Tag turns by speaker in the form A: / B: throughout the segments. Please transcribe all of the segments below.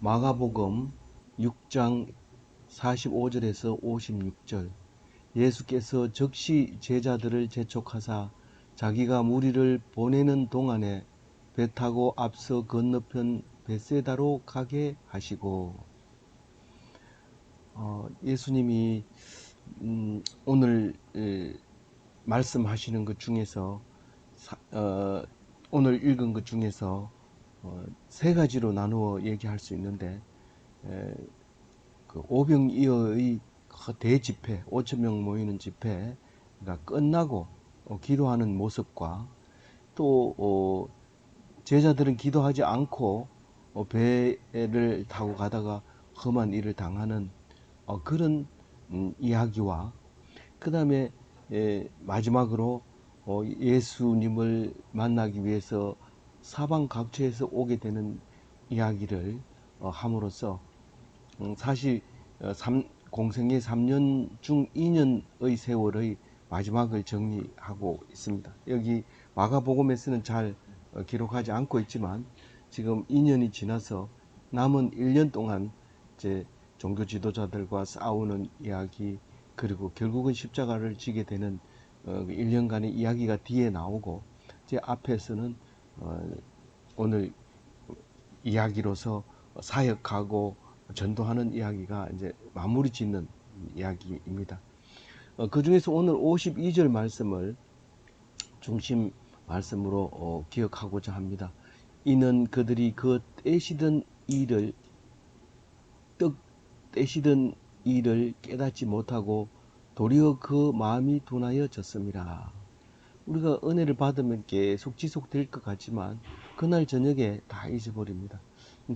A: 마가복음 6장 45절에서 56절. 예수께서 즉시 제자들을 재촉하사 자기가 무리를 보내는 동안에 배 타고 앞서 건너편 베세다로 가게 하시고. 어, 예수님이 음, 오늘 에, 말씀하시는 것 중에서 사, 어, 오늘 읽은 것 중에서 어, 세 가지로 나누어 얘기할 수 있는데 에, 그 오병이어의 그 대집회 5천 명 모이는 집회가 끝나고 어, 기도하는 모습과 또 어, 제자들은 기도하지 않고 어, 배를 타고 가다가 험한 일을 당하는 어, 그런 음, 이야기와 그 다음에 마지막으로 어, 예수님을 만나기 위해서 사방 각처에서 오게 되는 이야기를 어, 함으로써 음, 사실 어, 삼, 공생의 3년 중 2년의 세월의 마지막을 정리하고 있습니다. 여기 마가복음에서는 잘 어, 기록하지 않고 있지만 지금 2년이 지나서 남은 1년 동안 이제 종교 지도자들과 싸우는 이야기 그리고 결국은 십자가를 지게 되는 1년간의 어, 이야기가 뒤에 나오고 제 앞에서는 어, 오늘 이야기로서 사역하고 전도하는 이야기가 이제 마무리 짓는 이야기입니다. 그 중에서 오늘 52절 말씀을 중심 말씀으로 기억하고자 합니다. 이는 그들이 그 떼시던 일을 떡 떼시던 일을 깨닫지 못하고 도리어 그 마음이 둔하여 졌습니다. 우리가 은혜를 받으면 계속 지속될 것 같지만 그날 저녁에 다 잊어버립니다.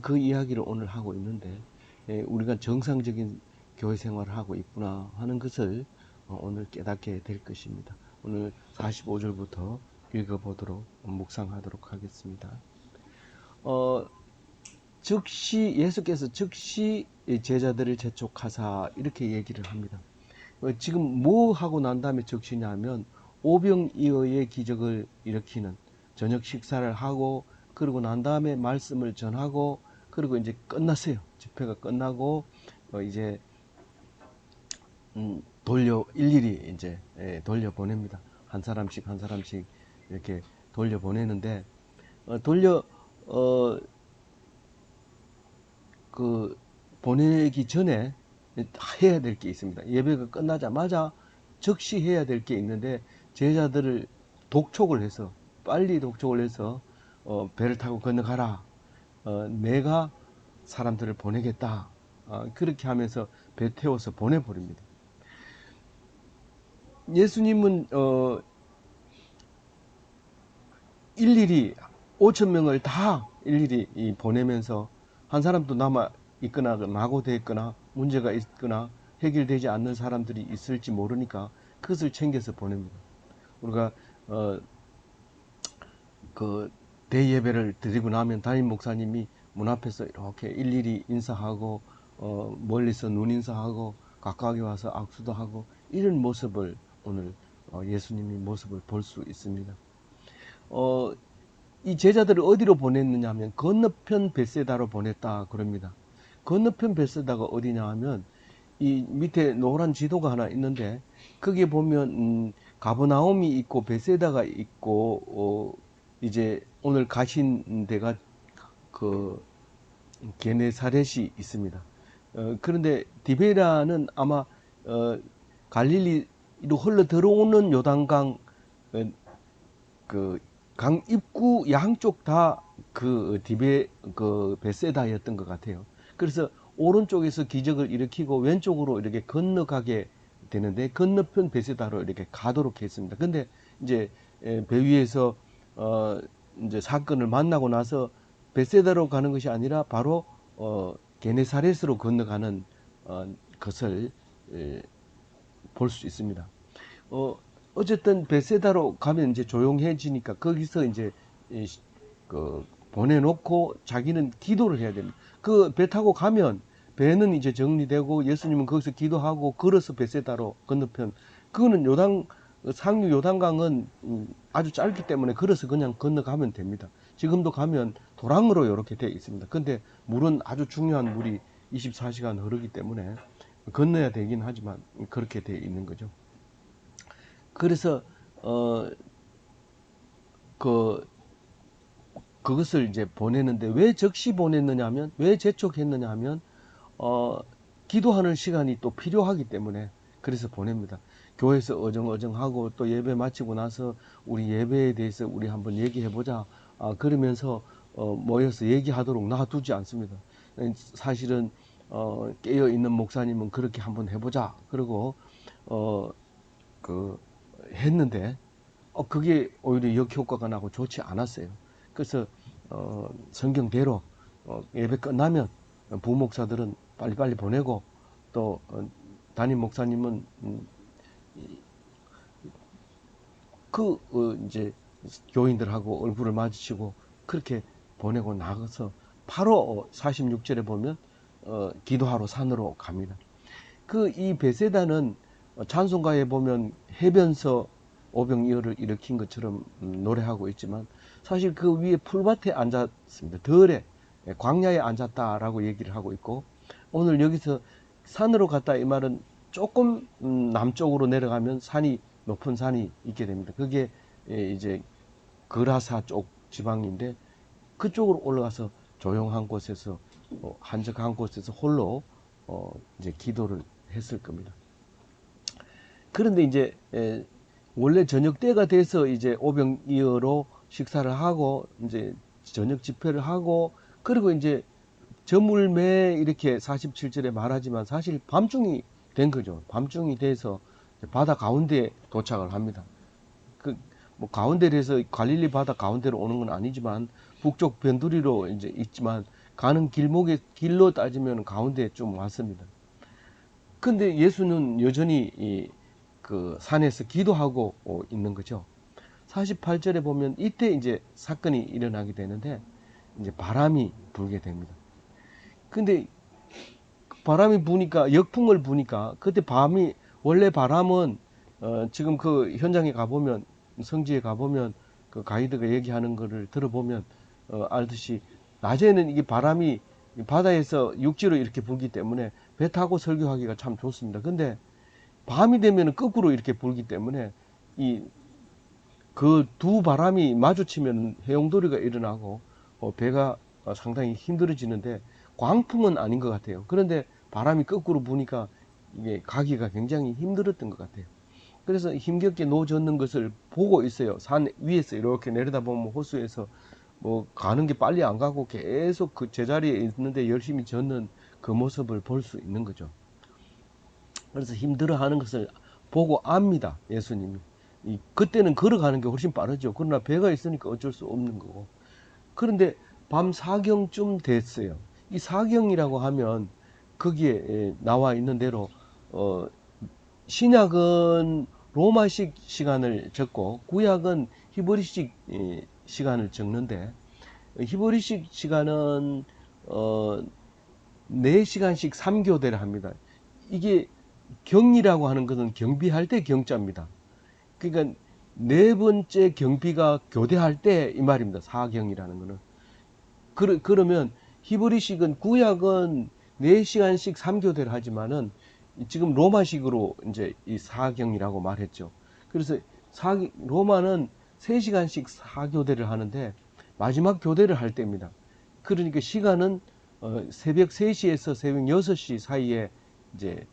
A: 그 이야기를 오늘 하고 있는데 예, 우리가 정상적인 교회 생활을 하고 있구나 하는 것을 어, 오늘 깨닫게 될 것입니다. 오늘 45절부터 읽어보도록 묵상하도록 하겠습니다. 어, 즉시 예수께서 즉시 제자들을 재촉하사 이렇게 얘기를 합니다. 어, 지금 뭐 하고 난 다음에 즉시냐면 오병이어의 기적을 일으키는 저녁 식사를 하고 그러고 난 다음에 말씀을 전하고 그리고 이제 끝났어요. 집회가 끝나고 어, 이제 음, 돌려 일일이 이제 예, 돌려 보냅니다. 한 사람씩 한 사람씩 이렇게 돌려 보내는데 어, 돌려 어, 그 보내기 전에 해야 될 게 있습니다. 예배가 끝나자마자 즉시 해야 될 게 있는데 제자들을 독촉을 해서 빨리 독촉을 해서 어, 배를 타고 건너가라. 어, 내가 사람들을 보내겠다. 어, 그렇게 하면서 배 태워서 보내버립니다. 예수님은 어, 일일이 5천 명을 다 일일이 보내면서 한 사람도 남아 있거나 낙오되어 있거나 문제가 있거나 해결되지 않는 사람들이 있을지 모르니까 그것을 챙겨서 보냅니다. 우리가 어, 그 대예배를 드리고 나면 담임 목사님이 문 앞에서 이렇게 일일이 인사하고 어, 멀리서 눈 인사하고 가까이 와서 악수도 하고 이런 모습을 오늘 어, 예수님이 모습을 볼 수 있습니다. 어, 이 제자들을 어디로 보냈느냐 하면 건너편 베세다로 보냈다 그럽니다. 건너편 베세다가 어디냐 하면 이 밑에 노란 지도가 하나 있는데 거기에 보면 음, 가버나움이 있고 베세다가 있고 어, 이제 오늘 가신 데가 그 게네사렛이 있습니다. 어, 그런데 디베라는 아마 어, 갈릴리로 흘러 들어오는 요단강 어, 그강 입구 양쪽 다 그 디베 그 베세다였던 것 같아요. 그래서 오른쪽에서 기적을 일으키고 왼쪽으로 이렇게 건너가게 되는데 건너편 베세다로 이렇게 가도록 했습니다. 근데 이제 배 위에서 어 이제 사건을 만나고 나서 베세다로 가는 것이 아니라 바로 어 게네사렛으로 건너가는 어 것을 볼 수 있습니다. 어 어쨌든 베세다로 가면 이제 조용해지니까 거기서 이제 그 보내놓고 자기는 기도를 해야 됩니다. 그 배 타고 가면 배는 이제 정리되고 예수님은 거기서 기도하고 걸어서 베세다로 건너편 그거는 요단 상류 요단강은 음, 아주 짧기 때문에 걸어서 그냥 건너가면 됩니다. 지금도 가면 도랑으로 이렇게 되어 있습니다. 근데 물은 아주 중요한 물이 24시간 흐르기 때문에 건너야 되긴 하지만 그렇게 되어 있는 거죠. 그래서 어 그 그것을 이제 보내는데 왜 적시 보냈느냐 하면 왜 재촉했느냐 하면 어 기도하는 시간이 또 필요하기 때문에 그래서 보냅니다. 교회에서 어정어정하고 또 예배 마치고 나서 우리 예배에 대해서 우리 한번 얘기해 보자. 아 그러면서 어 모여서 얘기하도록 놔두지 않습니다. 사실은 어 깨어 있는 목사님은 그렇게 한번 해보자. 그리고 어 그 했는데 어 그게 오히려 역효과가 나고 좋지 않았어요. 그래서 어 성경대로 어 예배 끝나면 부목사들은 빨리빨리 보내고 또 어, 담임 목사님은 음, 이- 그 어, 이제 교인들하고 얼굴을 마주치고 그렇게 보내고 나가서 바로 46절에 보면 어, 기도하러 산으로 갑니다. 그 이 베세다는 찬송가에 보면 해변서 오병이어를 일으킨 것처럼 음, 노래하고 있지만 사실 그 위에 풀밭에 앉았습니다. 덜에 예, 광야에 앉았다라고 얘기를 하고 있고 오늘 여기서 산으로 갔다 이 말은 조금 음, 남쪽으로 내려가면 산이 높은 산이 있게 됩니다. 그게 예, 이제 그라사 쪽 지방인데 그쪽으로 올라가서 조용한 곳에서 어, 한적한 곳에서 홀로 어, 이제 기도를 했을 겁니다. 그런데 이제 에, 원래 저녁 때가 돼서 이제 오병이어로 식사를 하고 이제 저녁 집회를 하고 그리고 이제 저물매 이렇게 47절에 말하지만 사실 밤중이 된 거죠. 밤중이 돼서 바다 가운데 도착을 합니다. 그 뭐 가운데로 해서 갈릴리 바다 가운데로 오는 건 아니지만 북쪽 변두리로 이제 있지만 가는 길목에 길로 따지면 가운데 좀 왔습니다. 근데 예수는 여전히 이 그 산에서 기도하고 어, 있는 거죠. 48절에 보면 이때 이제 사건이 일어나게 되는데 이제 바람이 불게 됩니다. 근데 바람이 부니까 역풍을 부니까 그때 밤이 원래 바람은 어 지금 그 현장에 가보면 성지에 가보면 그 가이드가 얘기하는 거를 들어보면 어 알듯이 낮에는 이게 바람이 바다에서 육지로 이렇게 불기 때문에 배 타고 설교하기가 참 좋습니다. 근데 밤이 되면 거꾸로 이렇게 불기 때문에 이 그 두 바람이 마주치면 해용도리가 일어나고 어, 배가 어, 상당히 힘들어지는데 광풍은 아닌 것 같아요. 그런데 바람이 거꾸로 부니까 이게 가기가 굉장히 힘들었던 것 같아요. 그래서 힘겹게 노젓는 것을 보고 있어요. 산 위에서 이렇게 내려다보면 호수에서 뭐 가는 게 빨리 안 가고 계속 그 제자리에 있는데 열심히 젓는 그 모습을 볼 수 있는 거죠. 그래서 힘들어하는 것을 보고 압니다. 예수님이. 이, 그때는 걸어가는 게 훨씬 빠르죠. 그러나 배가 있으니까 어쩔 수 없는 거고. 그런데 밤 사경쯤 됐어요. 이 사경이라고 하면 거기에 에, 나와 있는 대로 어, 신약은 로마식 시간을 적고 구약은 히브리식 에, 시간을 적는데 히브리식 시간은 어, 4시간씩 3교대를 합니다. 이게 경이라고 하는 것은 경비할 때 경자입니다. 그러니까 네 번째 경비가 교대할 때 이 말입니다. 사경이라는 거는. 그러, 그러면 히브리식은 구약은 4시간씩 3교대를 하지만은 지금 로마식으로 이제 이 사경이라고 말했죠. 그래서 사, 로마는 3시간씩 4교대를 하는데 마지막 교대를 할 때입니다. 그러니까 시간은 어, 새벽 3시에서 새벽 6시 사이에 이제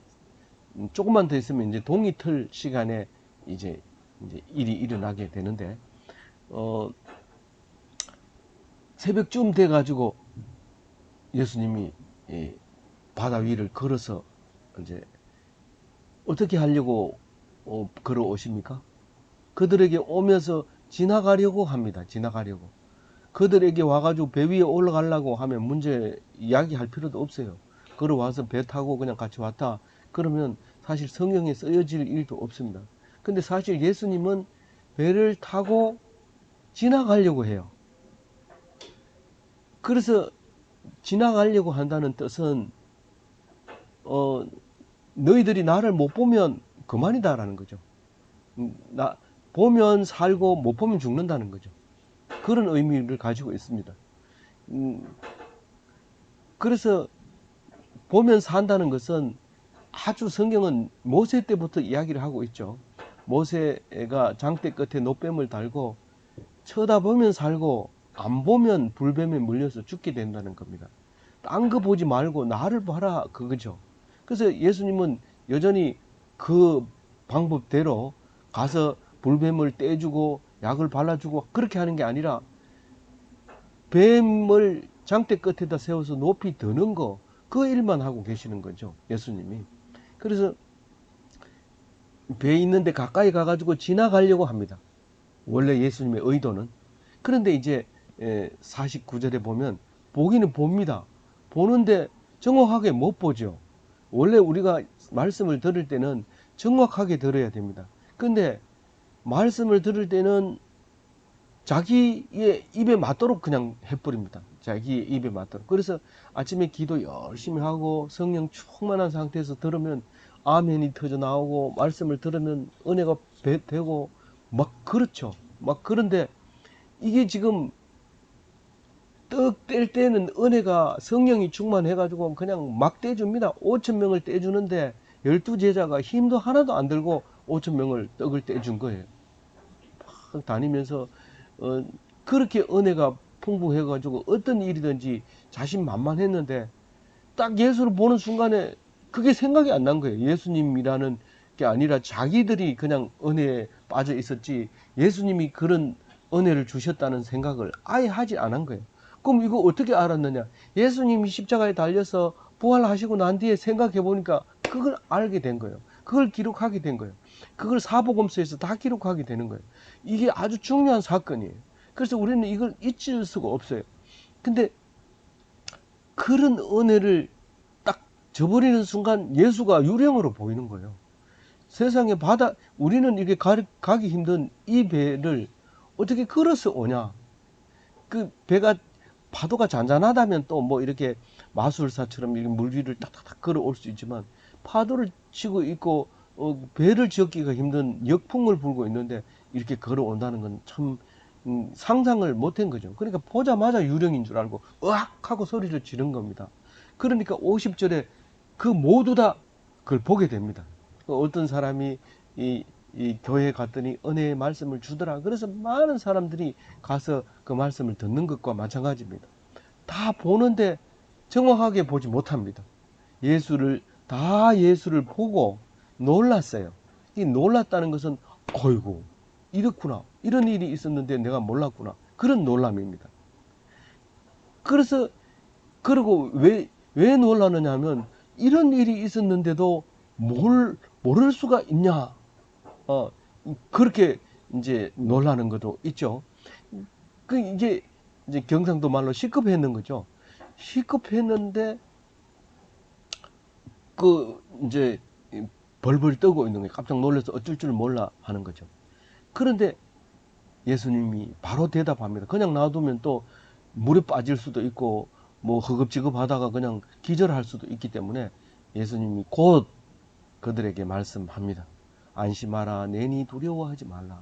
A: 음, 조금만 더 있으면 이제 동이 틀 시간에 이제 이제 일이 일어나게 되는데 어 새벽쯤 돼 가지고 예수님이 이 바다 위를 걸어서 이제 어떻게 하려고 어, 걸어 오십니까? 그들에게 오면서 지나가려고 합니다. 지나가려고. 그들에게 와가지고 배 위에 올라가려고 하면 문제 이야기할 필요도 없어요. 걸어와서 배 타고 그냥 같이 왔다. 그러면 사실 성경에 쓰여질 일도 없습니다. 근데 사실 예수님은 배를 타고 지나가려고 해요. 그래서 지나가려고 한다는 뜻은 어 너희들이 나를 못 보면 그만이다라는 거죠. 음, 나 보면 살고 못 보면 죽는다는 거죠. 그런 의미를 가지고 있습니다. 음, 그래서 보면 산다는 것은 아주 성경은 모세 때부터 이야기를 하고 있죠. 모세가 장대 끝에 노뱀을 달고 쳐다보면 살고 안 보면 불뱀에 물려서 죽게 된다는 겁니다. 딴 거 보지 말고 나를 봐라 그거죠. 그래서 예수님은 여전히 그 방법대로 가서 불뱀을 떼주고 약을 발라주고 그렇게 하는 게 아니라 뱀을 장대 끝에다 세워서 높이 드는 거 그 일만 하고 계시는 거죠 예수님이 그래서 배 있는데 가까이 가가지고 지나가려고 합니다 원래 예수님의 의도는 그런데 이제 49절에 보면 보기는 봅니다 보는데 정확하게 못 보죠 원래 우리가 말씀을 들을 때는 정확하게 들어야 됩니다 근데 말씀을 들을 때는 자기의 입에 맞도록 그냥 해버립니다. 자기의 입에 맞도록. 그래서 아침에 기도 열심히 하고 성령 충만한 상태에서 들으면 아멘이 터져 나오고 말씀을 들으면 은혜가 배, 되고 막 그렇죠. 막 그런데 이게 지금 떡 뗄 때는 은혜가 성령이 충만해가지고 그냥 막 떼줍니다. 5천 명을 떼주는데 열두 제자가 힘도 하나도 안 들고 5천 명을 떡을 떼준 거예요. 막 다니면서 어, 그렇게 은혜가 풍부해가지고 어떤 일이든지 자신 만만했는데 딱 예수를 보는 순간에 그게 생각이 안 난 거예요. 예수님이라는 게 아니라 자기들이 그냥 은혜에 빠져 있었지 예수님이 그런 은혜를 주셨다는 생각을 아예 하지 않은 거예요. 그럼 이거 어떻게 알았느냐? 예수님이 십자가에 달려서 부활하시고 난 뒤에 생각해 보니까 그걸 알게 된 거예요. 그걸 기록하게 된 거예요. 그걸 사복음서에서 다 기록하게 되는 거예요. 이게 아주 중요한 사건이에요. 그래서 우리는 이걸 잊을 수가 없어요. 근데 그런 은혜를 딱 저버리는 순간 예수가 유령으로 보이는 거예요. 세상에 바다, 우리는 이렇게 가, 가기 힘든 이 배를 어떻게 걸어서 오냐. 그 배가 파도가 잔잔하다면 또 뭐 이렇게 마술사처럼 이렇게 물 위를 딱딱딱 걸어올 수 있지만 파도를 치고 있고 어, 배를 지었기가 힘든 역풍을 불고 있는데 이렇게 걸어온다는 건참 음, 상상을 못한 거죠. 그러니까 보자마자 유령인 줄 알고 으악 하고 소리를 지른 겁니다. 그러니까 50절에 그 모두 다 그걸 보게 됩니다. 그 어떤 사람이 이, 이 교회에 갔더니 은혜의 말씀을 주더라. 그래서 많은 사람들이 가서 그 말씀을 듣는 것과 마찬가지입니다. 다 보는데 정확하게 보지 못합니다. 예수를 다 예수를 보고 놀랐어요. 이 놀랐다는 것은 어이구 이렇구나 이런 일이 있었는데 내가 몰랐구나 그런 놀람입니다. 그래서 그리고 왜 왜 놀라느냐 하면 이런 일이 있었는데도 뭘 모를 수가 있냐 어 그렇게 이제 놀라는 것도 있죠. 그 이게 이제 경상도 말로 시급했는 거죠. 시급했는데 그 이제 벌벌 떠고 있는 거예요. 깜짝 놀라서 어쩔 줄 몰라 하는 거죠. 그런데 예수님이 바로 대답합니다. 그냥 놔두면 또 물에 빠질 수도 있고 뭐 허겁지겁 하다가 그냥 기절할 수도 있기 때문에 예수님이 곧 그들에게 말씀합니다. 안심하라. 내니 두려워하지 말라.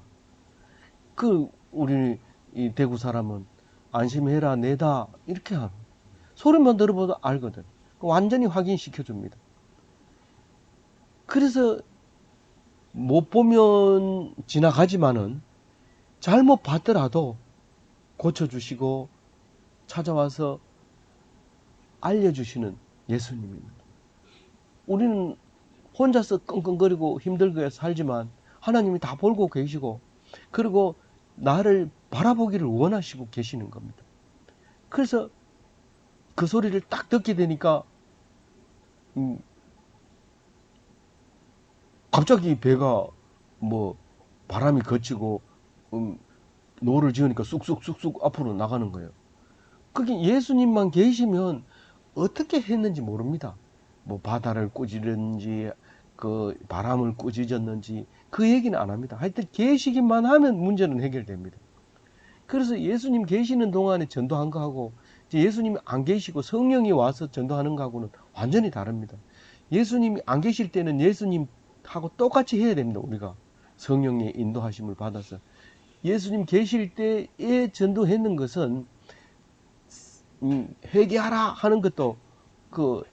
A: 그 우리 이 대구 사람은 안심해라 내다 이렇게 하면 소리만 들어봐도 알거든. 완전히 확인시켜 줍니다. 그래서 못 보면 지나가지만은 잘못 봤더라도 고쳐주시고 찾아와서 알려주시는 예수님입니다. 우리는 혼자서 끙끙거리고 힘들게 살지만 하나님이 다 보고 계시고 그리고 나를 바라보기를 원하시고 계시는 겁니다. 그래서 그 소리를 딱 듣게 되니까 음, 갑자기 배가 뭐 바람이 거치고 음, 노를 지으니까 쑥쑥쑥쑥 앞으로 나가는 거예요. 그게 예수님만 계시면 어떻게 했는지 모릅니다. 뭐 바다를 꾸짖는지 그 바람을 꾸짖었는지 그 얘기는 안 합니다. 하여튼 계시기만 하면 문제는 해결됩니다. 그래서 예수님 계시는 동안에 전도한 거하고 예수님이 안 계시고 성령이 와서 전도하는 거하고는 완전히 다릅니다. 예수님이 안 계실 때는 예수님 하고 똑같이 해야 됩니다. 우리가 성령의 인도하심을 받아서 예수님 계실 때에 전도했는 것은 음, 회개하라 하는 것도 그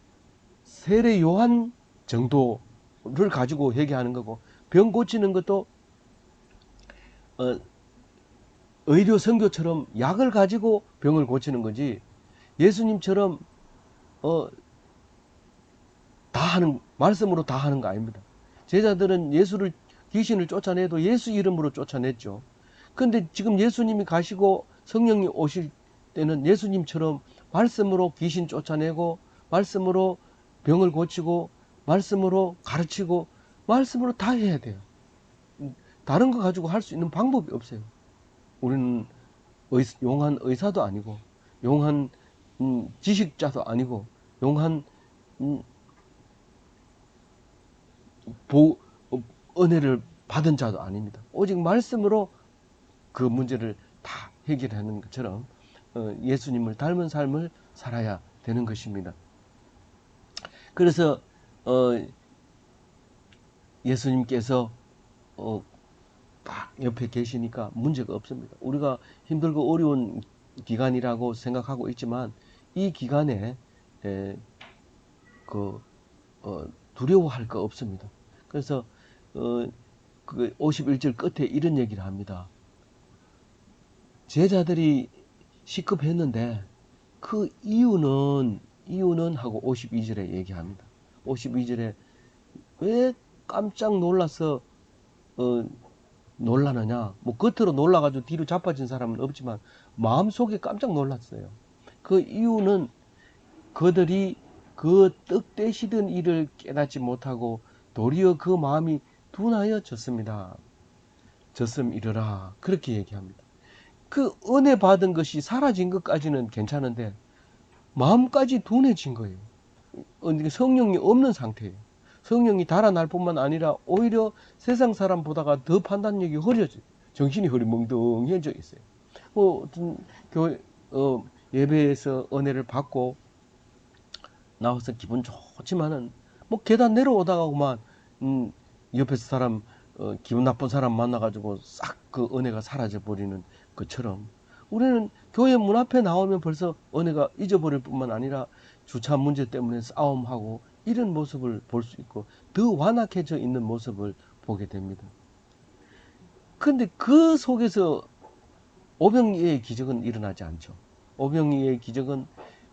A: 세례 요한 정도 를 가지고 회개하는 거고 병 고치는 것도 어, 의료 선교처럼 약을 가지고 병을 고치는 거지 예수님처럼 어, 다 하는 말씀으로 다 하는 거 아닙니다. 제자들은 예수를 귀신을 쫓아내도 예수 이름으로 쫓아냈죠. 근데 지금 예수님이 가시고 성령이 오실 때는 예수님처럼 말씀으로 귀신 쫓아내고 말씀으로 병을 고치고 말씀으로 가르치고 말씀으로 다 해야 돼요. 다른 거 가지고 할 수 있는 방법이 없어요. 우리는 의, 용한 의사도 아니고 용한 음, 지식자도 아니고 용한 음, 보, 어, 은혜를 받은 자도 아닙니다. 오직 말씀으로 그 문제를 다 해결하는 것처럼 어, 예수님을 닮은 삶을 살아야 되는 것입니다. 그래서 어, 예수님께서 어, 딱 옆에 계시니까 문제가 없습니다. 우리가 힘들고 어려운 기간이라고 생각하고 있지만 이 기간에 에, 그 어, 두려워할 거 없습니다. 그래서 어, 그 51절 끝에 이런 얘기를 합니다. 제자들이 시급했는데 그 이유는 이유는 하고 52절에 얘기합니다. 52절에 왜 깜짝 놀라서 어, 놀라느냐? 뭐 겉으로 놀라가지고 뒤로 자빠진 사람은 없지만 마음 속에 깜짝 놀랐어요. 그 이유는 그들이 그 뜻되시던 일을 깨닫지 못하고 도리어 그 마음이 둔하여 졌습니다. 졌음 이르라 그렇게 얘기합니다. 그 은혜 받은 것이 사라진 것까지는 괜찮은데 마음까지 둔해진 거예요. 성령이 없는 상태예요. 성령이 달아날 뿐만 아니라 오히려 세상 사람 보다가 더 판단력이 흐려져 정신이 흐리멍덩해져 있어요. 뭐 어떤 교회 어, 예배에서 은혜를 받고 나와서 기분 좋지만은 뭐 계단 내려오다가 그만 음, 옆에서 사람 어, 기분 나쁜 사람 만나가지고 싹 그 은혜가 사라져 버리는 것처럼 우리는 교회 문 앞에 나오면 벌써 은혜가 잊어버릴 뿐만 아니라 주차 문제 때문에 싸움하고 이런 모습을 볼 수 있고 더 완악해져 있는 모습을 보게 됩니다. 근데 그 속에서 오병이의 기적은 일어나지 않죠. 오병이의 기적은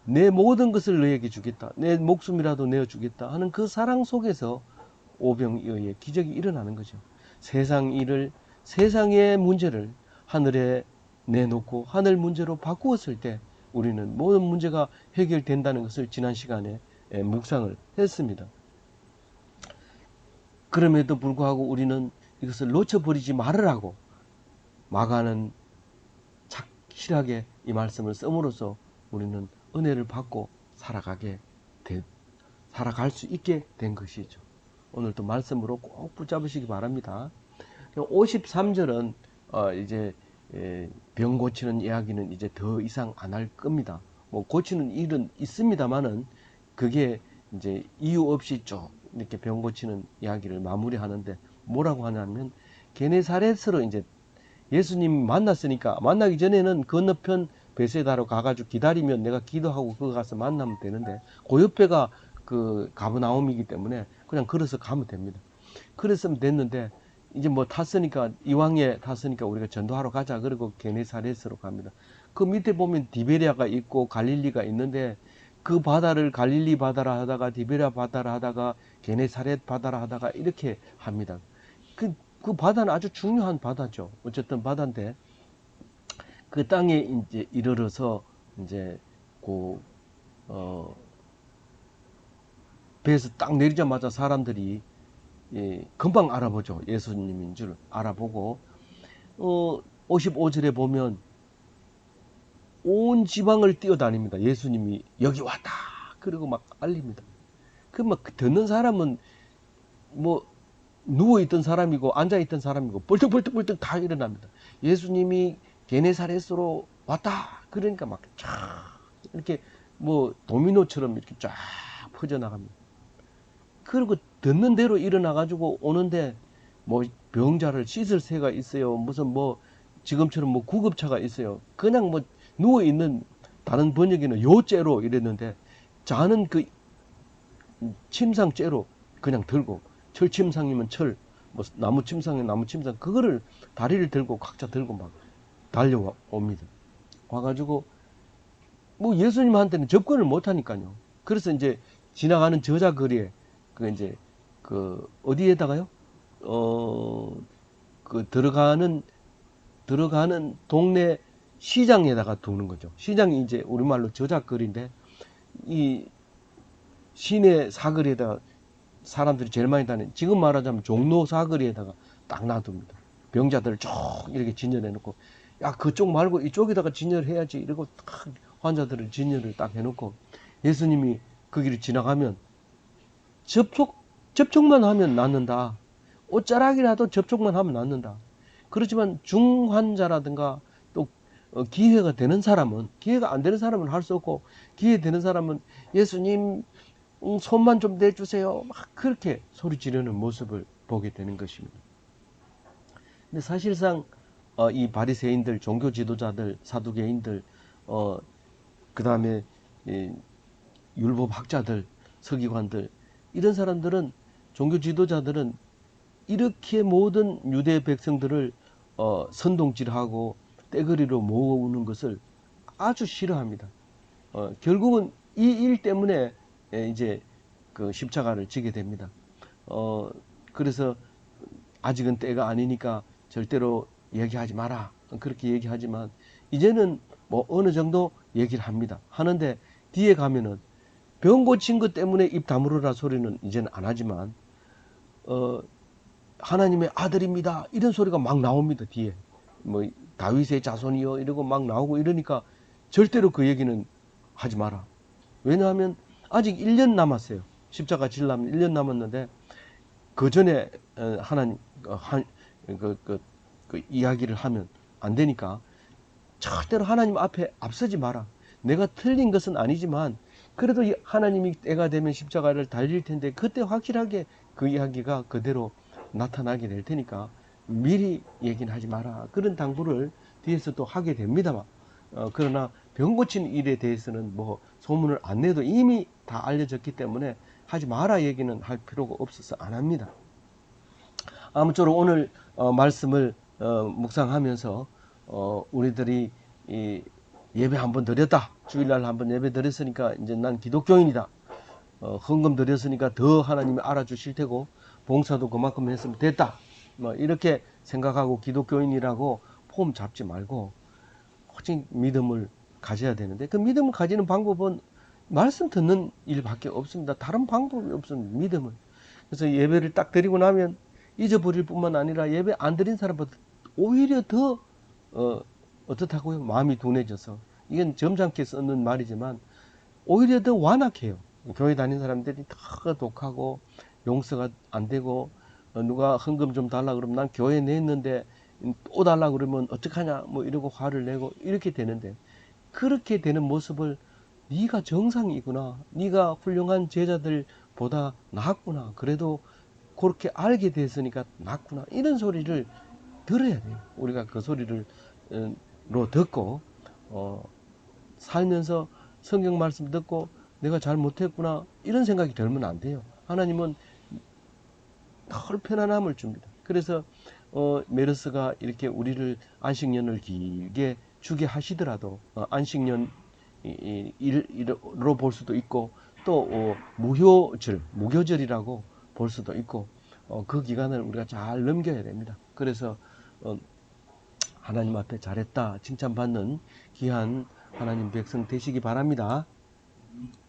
A: 내 모든 것을 너에게 주겠다. 내 목숨이라도 내어 주겠다 하는 그 사랑 속에서 오병이어의 기적이 일어나는 거죠. 세상 일을 세상의 문제를 하늘에 내놓고 하늘 문제로 바꾸었을 때 우리는 모든 문제가 해결된다는 것을 지난 시간에 묵상을 했습니다. 그럼에도 불구하고 우리는 이것을 놓쳐버리지 말으라고 마가는 착실하게 이 말씀을 씀으로써 우리는 은혜를 받고 살아가게 된, 살아갈 수 있게 된 것이죠. 오늘도 말씀으로 꼭 붙잡으시기 바랍니다. 53절은 어 이제 병 고치는 이야기는 이제 더 이상 안 할 겁니다. 뭐 고치는 일은 있습니다만은 그게 이제 이유 없이 쭉 이렇게 병 고치는 이야기를 마무리하는데 뭐라고 하냐면 게네사렛으로 이제 예수님 만났으니까 만나기 전에는 건너편 베세다로 가가지고 기다리면 내가 기도하고 그거 가서 만나면 되는데 그 옆에가 그 가브나움이기 때문에 그냥 걸어서 가면 됩니다. 그랬으면 됐는데 이제 뭐 탔으니까 이왕에 탔으니까 우리가 전도하러 가자 그리고 게네사렛으로 갑니다. 그 밑에 보면 디베리아가 있고 갈릴리가 있는데 그 바다를 갈릴리 바다라 하다가 디베리아 바다라 하다가 게네사렛 바다라 하다가 이렇게 합니다. 그, 그 바다는 아주 중요한 바다죠. 어쨌든 바다인데 그 땅에 이제 이르러서 이제 그, 어, 배에서 딱 내리자마자 사람들이 예, 금방 알아보죠. 예수님인 줄 알아보고 어, 55절에 보면 온 지방을 뛰어다닙니다. 예수님이 여기 왔다. 그리고 막 알립니다. 그막 듣는 사람은 뭐 누워 있던 사람이고 앉아 있던 사람이고 벌떡벌떡벌떡 다 일어납니다. 예수님이 게네사렛으로 왔다. 그러니까 막 쫙 이렇게 뭐 도미노처럼 이렇게 쫙 퍼져나갑니다. 그리고 듣는 대로 일어나 가지고 오는데 뭐 병자를 씻을 새가 있어요. 무슨 뭐 지금처럼 뭐 구급차가 있어요. 그냥 뭐 누워 있는 다른 번역에는 요죄로 이랬는데 자는 그 침상죄로 그냥 들고 철 침상이면 철, 뭐 나무 침상이면 나무 침상 그거를 다리를 들고 각자 들고 막 달려옵니다. 와가지고 뭐 예수님한테는 접근을 못 하니까요. 그래서 이제 지나가는 저자 거리에 그 이제 그 어디에다가요? 어 그 들어가는 들어가는 동네 시장에다가 두는 거죠. 시장이 이제 우리말로 저작거리인데 이 시내 사거리에다가 사람들이 제일 많이 다니는 지금 말하자면 종로 사거리에다가 딱 놔둡니다. 병자들을 쭉 이렇게 진열해 놓고 야 그쪽 말고 이쪽에다가 진열해야지 이러고 딱 환자들을 진열을 딱 해놓고 예수님이 그 길을 지나가면 접촉 접촉만 하면 낫는다. 옷자락이라도 접촉만 하면 낫는다. 그렇지만 중환자라든가 또 어, 기회가 되는 사람은 기회가 안 되는 사람은 할 수 없고 기회 되는 사람은 예수님 음, 손만 좀 내주세요. 막 그렇게 소리 지르는 모습을 보게 되는 것입니다. 근데 사실상 어, 이 바리새인들, 종교 지도자들, 사두개인들, 어, 그 다음에 율법 학자들, 서기관들 이런 사람들은 종교 지도자들은 이렇게 모든 유대 백성들을 어, 선동질하고 떼거리로 모으는 것을 아주 싫어합니다. 어, 결국은 이 일 때문에 에, 이제 그 십자가를 지게 됩니다. 어, 그래서 아직은 때가 아니니까 절대로 얘기하지 마라. 그렇게 얘기하지만 이제는 뭐 어느 정도 얘기를 합니다. 하는데 뒤에 가면은 병 고친 것 때문에 입 다물어라 소리는 이제는 안 하지만 어, 하나님의 아들입니다. 이런 소리가 막 나옵니다. 뒤에. 뭐 다윗의 자손이요 이러고 막 나오고 이러니까 절대로 그 얘기는 하지 마라. 왜냐하면 아직 1년 남았어요. 십자가 질라면 1년 남았는데 그 전에 어, 하나님 어, 한, 그, 그, 그 이야기를 하면 안 되니까 절대로 하나님 앞에 앞서지 마라. 내가 틀린 것은 아니지만 그래도 하나님이 때가 되면 십자가를 달릴 텐데 그때 확실하게 그 이야기가 그대로 나타나게 될 테니까 미리 얘기는 하지 마라. 그런 당부를 뒤에서 또 하게 됩니다만. 어, 그러나 병 고친 일에 대해서는 뭐 소문을 안 내도 이미 다 알려졌기 때문에 하지 마라 얘기는 할 필요가 없어서 안 합니다. 아무쪼록 오늘 어, 말씀을 어, 묵상하면서 어, 우리들이 이 예배 한번 드렸다. 주일날 한번 예배 드렸으니까 이제 난 기독교인이다. 어, 헌금 드렸으니까 더 하나님이 알아주실 테고 봉사도 그만큼 했으면 됐다. 뭐 이렇게 생각하고 기독교인이라고 폼 잡지 말고 오직 믿음을 가져야 되는데 그 믿음을 가지는 방법은 말씀 듣는 일밖에 없습니다. 다른 방법이 없습니다. 믿음을. 그래서 예배를 딱 드리고 나면 잊어버릴 뿐만 아니라 예배 안 드린 사람보다 오히려 더 어, 어떻다고요? 마음이 둔해져서 이건 점잖게 쓰는 말이지만 오히려 더 완악해요. 교회 다니는 사람들이 다 독하고 용서가 안 되고 어, 누가 헌금 좀 달라 그러면 난 교회 냈는데 또 달라 그러면 어떡하냐? 뭐 이러고 화를 내고 이렇게 되는데 그렇게 되는 모습을 네가 정상이구나. 네가 훌륭한 제자들보다 낫구나. 그래도 그렇게 알게 됐으니까 낫구나. 이런 소리를 들어야 돼요. 우리가 그 소리를 어, 로 듣고 어, 살면서 성경 말씀 듣고 내가 잘 못했구나 이런 생각이 들면 안 돼요 하나님은 늘 편안함을 줍니다. 그래서 어, 메르스가 이렇게 우리를 안식년을 길게 주게 하시더라도 어, 안식년 일로 볼 수도 있고 또 어, 무효절, 무교절이라고 볼 수도 있고 어, 그 기간을 우리가 잘 넘겨야 됩니다. 그래서 어, 하나님 앞에 잘했다 칭찬받는 귀한 하나님 백성 되시기 바랍니다.